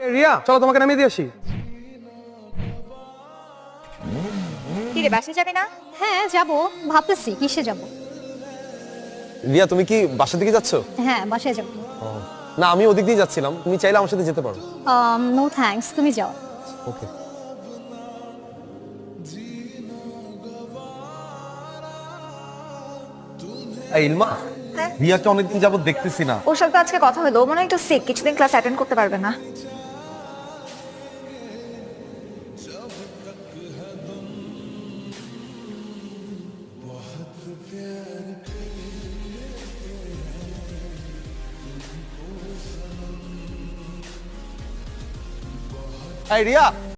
রিয়া চলো তোমাকে নামিয়ে দিয়ে আসি। কি রে বাসে যাবে না? হ্যাঁ যাব। ভাবতেছি কিসে যাব? রিয়া তুমি কি বাসা দিকে যাচ্ছ? হ্যাঁ বাসায় যাব। না আমি ওদিক দিয়ে যাচ্ছিলাম। তুমি চাইলে আমার সাথে যেতে পারো। নো থ্যাঙ্কস তুমি যাও। ওকে। এই ইলমা রিয়াকে অনেকদিন যাবত দেখতেছি না। ওর সাথে আজকে কথা হলো মনে হয় একটু সিক কিছুদিন ক্লাস অ্যাটেন্ড করতে পারবে না। এই রিয়া